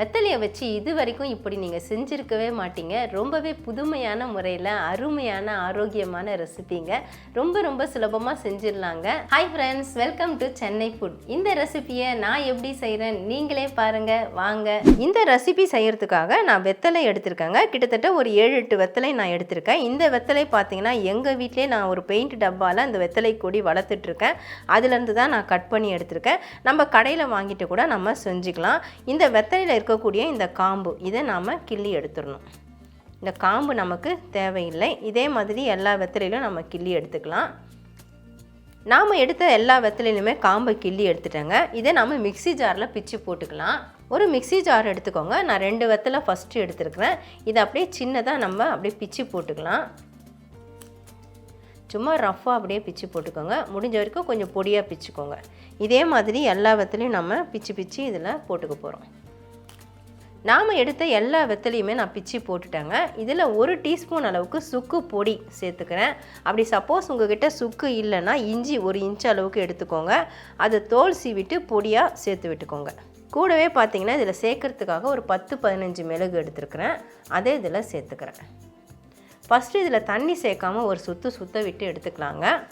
வெத்தலையை வச்சு இது வரைக்கும் இப்படி நீங்கள் செஞ்சுருக்கவே மாட்டீங்க. ரொம்பவே புதுமையான முறையில் அருமையான ஆரோக்கியமான ரெசிபிங்க. ரொம்ப ரொம்ப சுலபமாக செஞ்சிடலாங்க. Hi friends welcome to Chennai food இந்த ரெசிபியை நான் எப்படி செய்கிறேன் நீங்களே பாருங்கள் வாங்க. இந்த ரெசிபி செய்கிறதுக்காக நான் வெத்தலை எடுத்திருக்கேங்க. கிட்டத்தட்ட ஒரு ஏழு எட்டு வெத்தலை நான் எடுத்திருக்கேன். இந்த வெத்தலை பார்த்தீங்கன்னா எங்கள் வீட்டிலே நான் ஒரு பெயிண்ட் டப்பாவில் இந்த வெத்தலை கொடி வளர்த்துட்ருக்கேன். அதுலேருந்து தான் நான் கட் பண்ணி எடுத்திருக்கேன். நம்ம கடையில் வாங்கிட்டு கூட நம்ம செஞ்சுக்கலாம். இந்த வெத்தலையில் இருக்கக்கூடிய இந்த காம்பு இதை நாம் கிள்ளி எடுத்துடணும். இந்த காம்பு நமக்கு தேவையில்லை. இதே மாதிரி எல்லா வெத்தலையிலும் நம்ம கிள்ளி எடுத்துக்கலாம். நாம் எடுத்த எல்லா வெத்தலையிலுமே காம்பை கிள்ளி எடுத்துட்டேங்க. இதை நம்ம மிக்ஸி ஜாரில் பிச்சு போட்டுக்கலாம். ஒரு மிக்ஸி ஜார் எடுத்துக்கோங்க. நான் ரெண்டு வெத்தலை ஃபஸ்ட்டு எடுத்துருக்குறேன். இதை அப்படியே சின்னதாக நம்ம அப்படியே பிச்சு போட்டுக்கலாம். சும்மா ரஃப்பாக அப்படியே பிச்சு போட்டுக்கோங்க. முடிஞ்ச வரைக்கும் கொஞ்சம் பொடியாக பிச்சுக்கோங்க. இதே மாதிரி எல்லா வெத்தலையும் நம்ம பிச்சு பிச்சு இதில் போட்டுக்க போகிறோம் நாம் எடுத்த எல்லா வெத்தலையுமே நான் பிச்சு போட்டுட்டேங்க. இதில் ஒரு டீஸ்பூன் அளவுக்கு சுக்கு பொடி சேர்த்துக்கிறேன். அப்படி சப்போஸ் உங்ககிட்ட சுக்கு இல்லைன்னா இஞ்சி ஒரு இன்ச் அளவுக்கு எடுத்துக்கோங்க. அதை தோல் சீவிட்டு பொடியாக சேர்த்து விட்டுக்கோங்க. கூடவே பார்த்தீங்கன்னா இதில் சேர்க்கறதுக்காக ஒரு பத்து பதினஞ்சு மிளகு எடுத்துருக்கிறேன். அதே இதில் சேர்த்துக்கிறேன். ஃபஸ்ட்டு இதில் தண்ணி சேர்க்காம ஒரு சுற்று சுத்த விட்டு எடுத்துக்கலாங்க.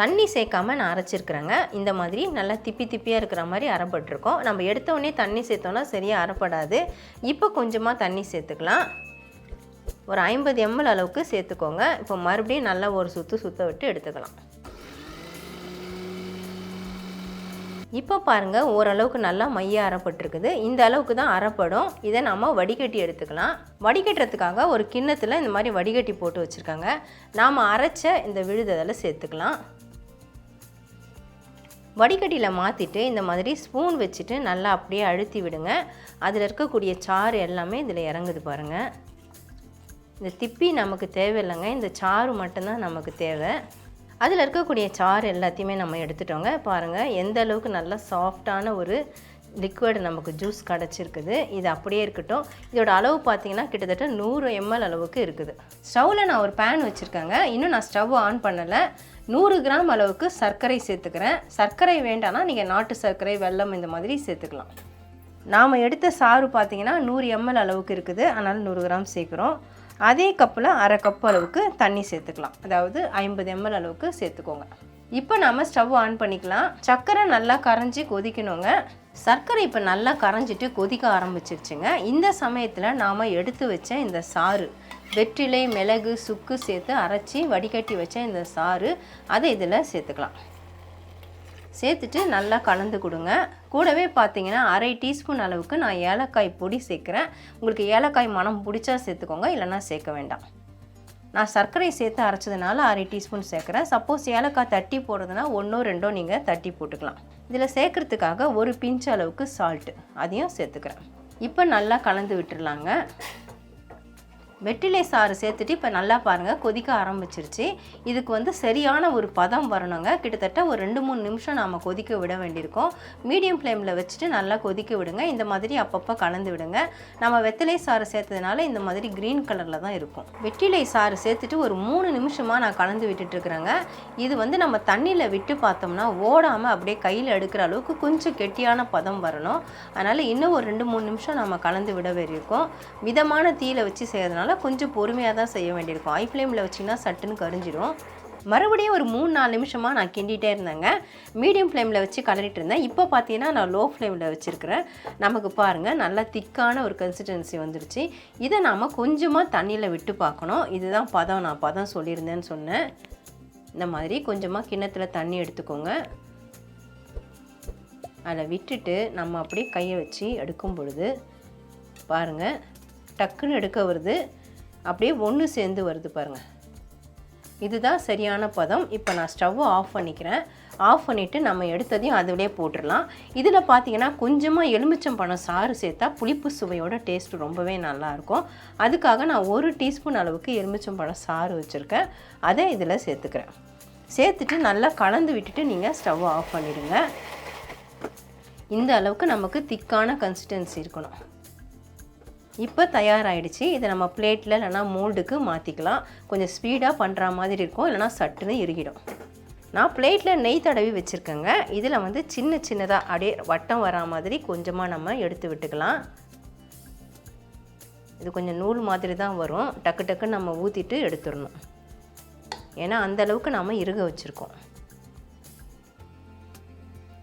தண்ணி சேர்க்காம நான் அரைச்சிருக்கிறேங்க. இந்த மாதிரி நல்லா திப்பி திப்பியாக இருக்கிற மாதிரி அரைப்பட்டிருக்கோம். நம்ம எடுத்தோடனே தண்ணி சேர்த்தோன்னா சரியாக அரைப்படாது. இப்போ கொஞ்சமாக தண்ணி சேர்த்துக்கலாம். ஒரு ஐம்பது எம்எல் அளவுக்கு சேர்த்துக்கோங்க. இப்போ மறுபடியும் நல்லா ஒரு சுற்று சுத்த விட்டு எடுத்துக்கலாம். இப்போ பாருங்கள் ஓரளவுக்கு நல்லா மைய அறப்பட்டிருக்குது இந்த அளவுக்கு தான் அறப்படும் இதை நம்ம வடிகட்டி எடுத்துக்கலாம். வடிகட்டுறதுக்காக ஒரு கிண்ணத்தில் இந்த மாதிரி வடிகட்டி போட்டு வச்சுருக்காங்க. நாம் அரைச்ச இந்த விழுததில் சேர்த்துக்கலாம். வடிகட்டியில் மாற்றிட்டு இந்த மாதிரி ஸ்பூன் வச்சுட்டு நல்லா அப்படியே அழுத்தி விடுங்க. அதில் இருக்கக்கூடிய சாறு எல்லாமே இதில் இறங்குது பாருங்கள் இந்த திப்பி நமக்கு தேவையில்லைங்க. இந்த சாறு மட்டும்தான் நமக்கு தேவை. அதில் இருக்கக்கூடிய சாறு எல்லாத்தையுமே நம்ம எடுத்துட்டோங்க. பாருங்கள் எந்த அளவுக்கு நல்லா சாஃப்டான ஒரு லிக்விட் நமக்கு ஜூஸ் கிடச்சிருக்குது. இது அப்படியே இருக்கட்டும். இதோட அளவு பார்த்தீங்கன்னா கிட்டத்தட்ட நூறு எம்எல் அளவுக்கு இருக்குது. ஸ்டவ்வில் நான் ஒரு பேன் வச்சுருக்கேங்க. இன்னும் நான் ஸ்டவ் ஆன் பண்ணலை. நூறு கிராம் அளவுக்கு சர்க்கரை சேர்த்துக்கிறேன். சர்க்கரை வேண்டாம்னா நீங்கள் நாட்டு சர்க்கரை வெல்லம் இந்த மாதிரி சேர்த்துக்கலாம். நாம் எடுத்த சாறு பார்த்தீங்கன்னா நூறு எம்எல் அளவுக்கு இருக்குது. அதனால் நூறு கிராம் சேர்க்குறோம். அதே கப்பில் அரை கப் அளவுக்கு தண்ணி சேர்த்துக்கலாம். அதாவது ஐம்பது எம்எல் அளவுக்கு சேர்த்துக்கோங்க. இப்போ நாம் ஸ்டவ் ஆன் பண்ணிக்கலாம். சர்க்கரை நல்லா கரைஞ்சி கொதிக்கணுங்க. சர்க்கரை இப்போ நல்லா கரைஞ்சிட்டு கொதிக்க ஆரம்பிச்சிருச்சுங்க. இந்த சமயத்தில் நாம் எடுத்து வச்ச இந்த சாறு வெற்றிலை மிளகு சுக்கு சேர்த்து அரைச்சி வடிகட்டி வச்ச இந்த சாறு அதை இதில் சேர்த்துக்கலாம். சேர்த்துட்டு நல்லா கலந்து கொடுங்க. கூடவே பார்த்தீங்கன்னா அரை டீஸ்பூன் அளவுக்கு நான் ஏலக்காய் பொடி சேர்க்குறேன். உங்களுக்கு ஏலக்காய் மனம் பிடிச்சா சேர்த்துக்கோங்க இல்லைன்னா சேர்க்க வேண்டாம். நான் சர்க்கரை சேர்த்து அரைச்சதுனால அரை டீஸ்பூன் சேர்க்குறேன். சப்போஸ் ஏலக்காய் தட்டி போடுறதுனா ஒன்றோ ரெண்டோ நீங்கள் தட்டி போட்டுக்கலாம். இதில் சேர்க்குறதுக்காக ஒரு பிஞ்ச் அளவுக்கு சால்ட்டு அதையும் சேர்த்துக்கிறேன். இப்போ நல்லா கலந்து விட்டுடலாங்க வெற்றிலை சாறு சேர்த்துட்டு இப்போ நல்லா பாருங்கள் கொதிக்க ஆரம்பிச்சிருச்சு. இதுக்கு வந்து சரியான ஒரு பதம் வரணுங்க. கிட்டத்தட்ட ஒரு ரெண்டு மூணு நிமிஷம் நாம் கொதிக்க விட வேண்டியிருக்கோம். மீடியம் ஃப்ளேமில் வச்சுட்டு நல்லா கொதிக்க விடுங்க. இந்த மாதிரி அப்பப்போ கலந்து விடுங்க. நம்ம வெற்றிலை சாறு சேர்த்ததுனால இந்த மாதிரி க்ரீன் கலரில் தான் இருக்கும். வெற்றிலை சாறு சேர்த்துட்டு ஒரு மூணு நிமிஷமாக நான் கலந்து விட்டுட்ருக்குறேங்க. இது வந்து நம்ம தண்ணியில் விட்டு பார்த்தோம்னா ஓடாமல் அப்படியே கையில் எடுக்கிற அளவுக்கு கொஞ்சம் கெட்டியான பதம் வரணும். அதனால் இன்னும் ஒரு ரெண்டு மூணு நிமிஷம் நம்ம கலந்து விட வேண்டியிருக்கோம். மிதமான தீயில் வச்சு அதனால் கொஞ்சம் பொறுமையாக தான் செய்ய வேண்டியிருக்கும். ஐ ஃப்ளேமில் வச்சிங்கன்னா சட்டுன்னு கரிஞ்சிடும் மறுபடியும் ஒரு மூணு நாலு நிமிஷமாக நான் கிண்டிகிட்டே இருந்தேங்க. மீடியம் ஃப்ளேமில் வச்சு கலரிட்டு இருந்தேன். இப்போ பார்த்தீங்கன்னா நான் லோ ஃப்ளேமில் வச்சுருக்கிறேன். நமக்கு பாருங்கள் நல்லா திக்கான ஒரு கன்சிஸ்டன்சி வந்துருச்சு. இதை நாம் கொஞ்சமாக தண்ணியில் விட்டு பார்க்கணும். இதுதான் பதம். நான் பதம் சொல்லியிருந்தேன்னு சொன்னேன். இந்த மாதிரி கொஞ்சமாக கிண்ணத்தில் தண்ணி எடுத்துக்கோங்க. அதில் விட்டுட்டு நம்ம அப்படியே கையை வச்சு எடுக்கும் பொழுது பாருங்கள் டக்குன்னு எடுக்க வருது. அப்படியே ஒன்று சேர்ந்து வருது பாருங்கள் இதுதான் சரியான பதம். இப்போ நான் ஸ்டவ்வை ஆஃப் பண்ணிக்கிறேன். ஆஃப் பண்ணிவிட்டு நம்ம எடுத்ததையும் அதுலேயே போட்டுடலாம். இதில் பார்த்தீங்கன்னா கொஞ்சமாக எலுமிச்சம்பழம் சாறு சேர்த்தா புளிப்பு சுவையோட டேஸ்ட் ரொம்பவே நல்லாயிருக்கும் அதுக்காக நான் ஒரு டீஸ்பூன் அளவுக்கு எலுமிச்சம்பழம் சாறு வச்சுருக்கேன். அதை இதில் சேர்த்துக்கிறேன். சேர்த்துட்டு நல்லா கலந்து விட்டுட்டு நீங்கள் ஸ்டவ் ஆஃப் பண்ணிடுங்க. இந்த அளவுக்கு நமக்கு திக்கான கன்சிஸ்டன்சி இருக்கணும். இப்போ தயாராகிடுச்சு இதை நம்ம பிளேட்டில் இல்லைனா மோல்டுக்கு மாற்றிக்கலாம் கொஞ்சம் ஸ்பீடாக பண்ணுற மாதிரி இருக்கும். இல்லைனா சட்டுன்னு இறுகிடும். நான் பிளேட்டில் நெய் தடவி வச்சுருக்கேங்க. இதில் வந்து சின்ன சின்னதாக அப்படியே வட்டம் வரா மாதிரி கொஞ்சமாக நம்ம எடுத்து விட்டுக்கலாம். இது கொஞ்சம் நூல் மாதிரி தான் வரும். டக்கு டக்குன்னு நம்ம ஊற்றிட்டு எடுத்துடணும். ஏன்னா அந்த அளவுக்கு நாம் இறுக வச்சுருக்கோம்.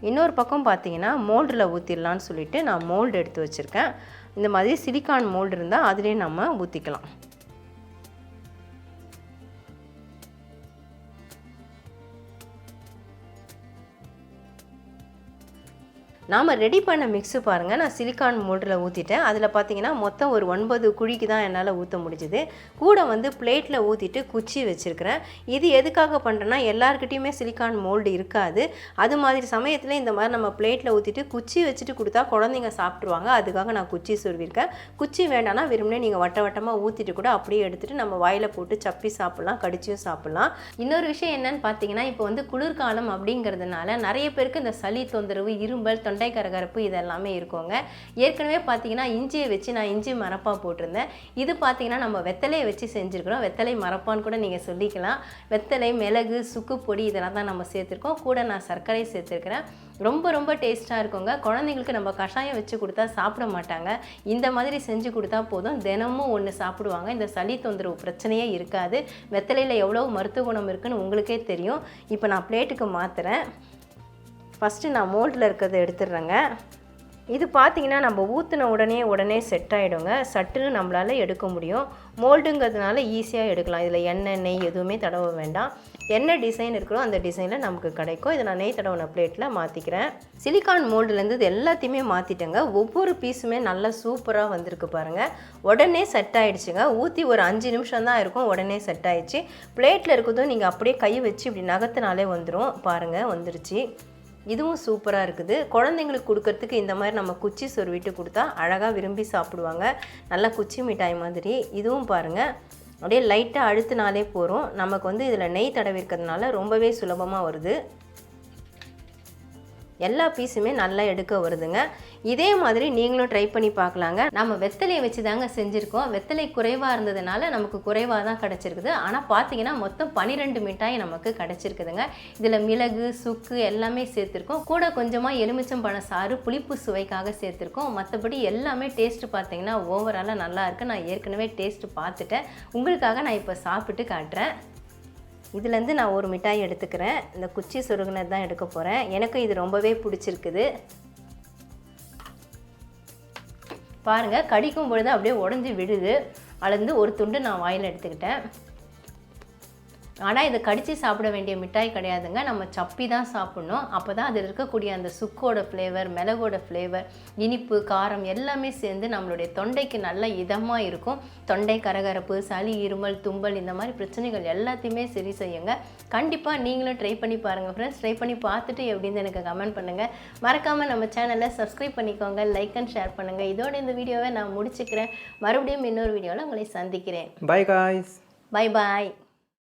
இன்னொரு பக்கம் பார்த்தீங்கன்னா மோல்டில் ஊற்றிடலான்னு சொல்லிட்டு நான் மோல்டு எடுத்து வச்சுருக்கேன். இந்த மாதிரி சிலிக்கான் மோல்டு இருந்தால் அதுலேயே நம்ம ஊற்றிக்கலாம் நாம் ரெடி பண்ண மிக்ஸு பாருங்கள் நான் சிலிக்கான் மோல்டில் ஊற்றிட்டேன் அதில் பார்த்தீங்கன்னா மொத்தம் ஒரு ஒன்பது குழிக்கு தான் என்னால் ஊற்ற முடிஞ்சுது. கூட வந்து பிளேட்டில் ஊற்றிட்டு குச்சி வச்சுருக்கிறேன். இது எதுக்காக பண்ணுறேன்னா எல்லாருக்கிட்டேயுமே சிலிக்கான் மோல்டு இருக்காது. அது மாதிரி சமயத்தில் இந்த மாதிரி நம்ம பிளேட்டில் ஊற்றிட்டு குச்சி வச்சுட்டு கொடுத்தா குழந்தைங்க சாப்பிட்ருவாங்க அதுக்காக நான் குச்சி சொருவிருக்கேன் குச்சி வேண்டாம்னா வெறுமனே நீங்கள் வட்ட வட்டமாக ஊற்றிட்டு கூட அப்படியே எடுத்துகிட்டு நம்ம வாயில் போட்டு சப்பி சாப்பிட்லாம் கடிச்சியும் சாப்பிட்லாம். இன்னொரு விஷயம் என்னன்னு பார்த்தீங்கன்னா இப்போ வந்து குளிர்காலம் அப்படிங்கிறதுனால நிறைய பேருக்கு இந்த சளி தொந்தரவு இரும்பல் தொண்டை கரகரப்பு இதெல்லாமே இருக்குங்க. ஏற்கனவே பார்த்தீங்கன்னா இஞ்சியை வச்சு நான் இஞ்சி மரப்பாக போட்டிருந்தேன். இது பார்த்தீங்கன்னா நம்ம வெத்தலையை வச்சு செஞ்சுருக்கிறோம். வெத்தலை மரப்பான்னு கூட நீங்கள் சொல்லிக்கலாம். வெத்தலை மிளகு சுக்கு பொடி இதெல்லாம் தான் நம்ம சேர்த்துருக்கோம். கூட நான் சர்க்கரை சேர்த்துருக்கிறேன். ரொம்ப ரொம்ப டேஸ்ட்டாக இருக்குங்க. குழந்தைங்களுக்கு நம்ம கஷாயம் வச்சு கொடுத்தா சாப்பிட மாட்டாங்க. இந்த மாதிரி செஞ்சு கொடுத்தா போதும். தினமும் ஒன்று சாப்பிடுவாங்க. இந்த சளி தொந்தரவு பிரச்சனையே இருக்காது. வெத்தலையில் எவ்வளோ மருத்துவ குணம் இருக்குன்னு உங்களுக்கே தெரியும். இப்போ நான் பிளேட்டுக்கு மாற்றுறேன் ஃபஸ்ட்டு நான் மோல்டில் இருக்கிறத எடுத்துடுறேங்க. இது பார்த்தீங்கன்னா நம்ம ஊற்றின உடனே உடனே செட் ஆகிடுங்க சட்டுன்னு நம்மளால் எடுக்க முடியும். மோல்டுங்கிறதுனால ஈஸியாக எடுக்கலாம். இதில் எண்ணெய் நெய் எதுவுமே தடவ வேண்டாம். என்ன டிசைன் இருக்கிறோ அந்த டிசைனில் நமக்கு கிடைக்கும். இதை நான் நெய் தடவின பிளேட்டில் மாற்றிக்கிறேன் சிலிக்கான் மோல்டுலேருந்து இது எல்லாத்தையுமே மாற்றிட்டேங்க ஒவ்வொரு பீஸுமே நல்லா சூப்பராக வந்திருக்கு பாருங்கள் உடனே செட் ஆகிடுச்சுங்க ஊற்றி ஒரு அஞ்சு நிமிஷம் தான் இருக்கும். உடனே செட் ஆகிடுச்சு பிளேட்டில் இருக்கிறதும் நீங்கள் அப்படியே கை வச்சு இப்படி நகத்தினாலே வந்துடும் பாருங்கள் வந்துருச்சு. இதுவும் சூப்பராக இருக்குது. குழந்தைங்களுக்கு கொடுக்கறதுக்கு இந்த மாதிரி நம்ம குச்சி சொருவிட்டு கொடுத்தா அழகாக விரும்பி சாப்பிடுவாங்க. நல்லா குச்சி மிட்டாய் மாதிரி. இதுவும் பாருங்கள் அப்படியே லைட்டாக அழுத்தினாலே போகிறோம் நமக்கு வந்து இதில் நெய் தடவி இருக்கிறதுனால ரொம்பவே சுலபமாக வருது. எல்லா பீஸுமே நல்லா எடுக்க வருதுங்க. இதே மாதிரி நீங்களும் ட்ரை பண்ணி பார்க்கலாங்க. நம்ம வெத்தலையை வச்சு தாங்க செஞ்சுருக்கோம். வெத்தலை குறைவாக இருந்ததுனால நமக்கு குறைவாக தான் கிடச்சிருக்குது. ஆனால் பார்த்தீங்கன்னா மொத்தம் பன்னிரெண்டு மிட்டாய் நமக்கு கிடச்சிருக்குதுங்க. இதில் மிளகு சுக்கு எல்லாமே சேர்த்துருக்கோம். கூட கொஞ்சமாக எலுமிச்சம் பழ சாறு புளிப்பு சுவைக்காக சேர்த்துருக்கோம். மற்றபடி எல்லாமே டேஸ்ட்டு பார்த்தீங்கன்னா ஓவராலாக நல்லா இருக்குது நான் ஏற்கனவே டேஸ்ட்டு பார்த்துட்டேன். உங்களுக்காக நான் இப்போ சாப்பிட்டு காட்டுறேன். இதுலேருந்து நான் ஒரு மிட்டாய் எடுத்துக்கிறேன். இந்த குச்சி சுருகுனது தான் எடுக்க போகிறேன் எனக்கு இது ரொம்பவே பிடிச்சிருக்குது. பாருங்கள் கடிக்கும் பொழுது அப்படியே உடஞ்சி விடுது அதுலேருந்து ஒரு துண்டு நான் வாயில் எடுத்துக்கிட்டேன். ஆனால் இதை கடித்து சாப்பிட வேண்டிய மிட்டாய் கிடையாதுங்க. நம்ம சப்பி தான் சாப்பிட்ணும். அப்போ தான் அதில் இருக்கக்கூடிய அந்த சுக்கோட ஃப்ளேவர் மிளகோட ஃப்ளேவர் இனிப்பு காரம் எல்லாமே சேர்ந்து நம்மளுடைய தொண்டைக்கு நல்ல இதமாக இருக்கும். தொண்டை கரகரப்பு சளி இருமல் தும்பல் இந்த மாதிரி பிரச்சனைகள் எல்லாத்தையுமே சரி செய்யுங்க. கண்டிப்பாக நீங்களும் ட்ரை பண்ணி பாருங்கள் ஃப்ரெண்ட்ஸ் ட்ரை பண்ணி பார்த்துட்டு எப்படின்னு எனக்கு கமெண்ட் பண்ணுங்கள் மறக்காமல் நம்ம சேனலை சப்ஸ்கிரைப் பண்ணிக்கோங்க. லைக் அண்ட் ஷேர் பண்ணுங்கள் இதோட இந்த வீடியோவை நான் முடிச்சுக்கிறேன். மறுபடியும் இன்னொரு வீடியோவில் உங்களை சந்திக்கிறேன். Bye guys. Bye bye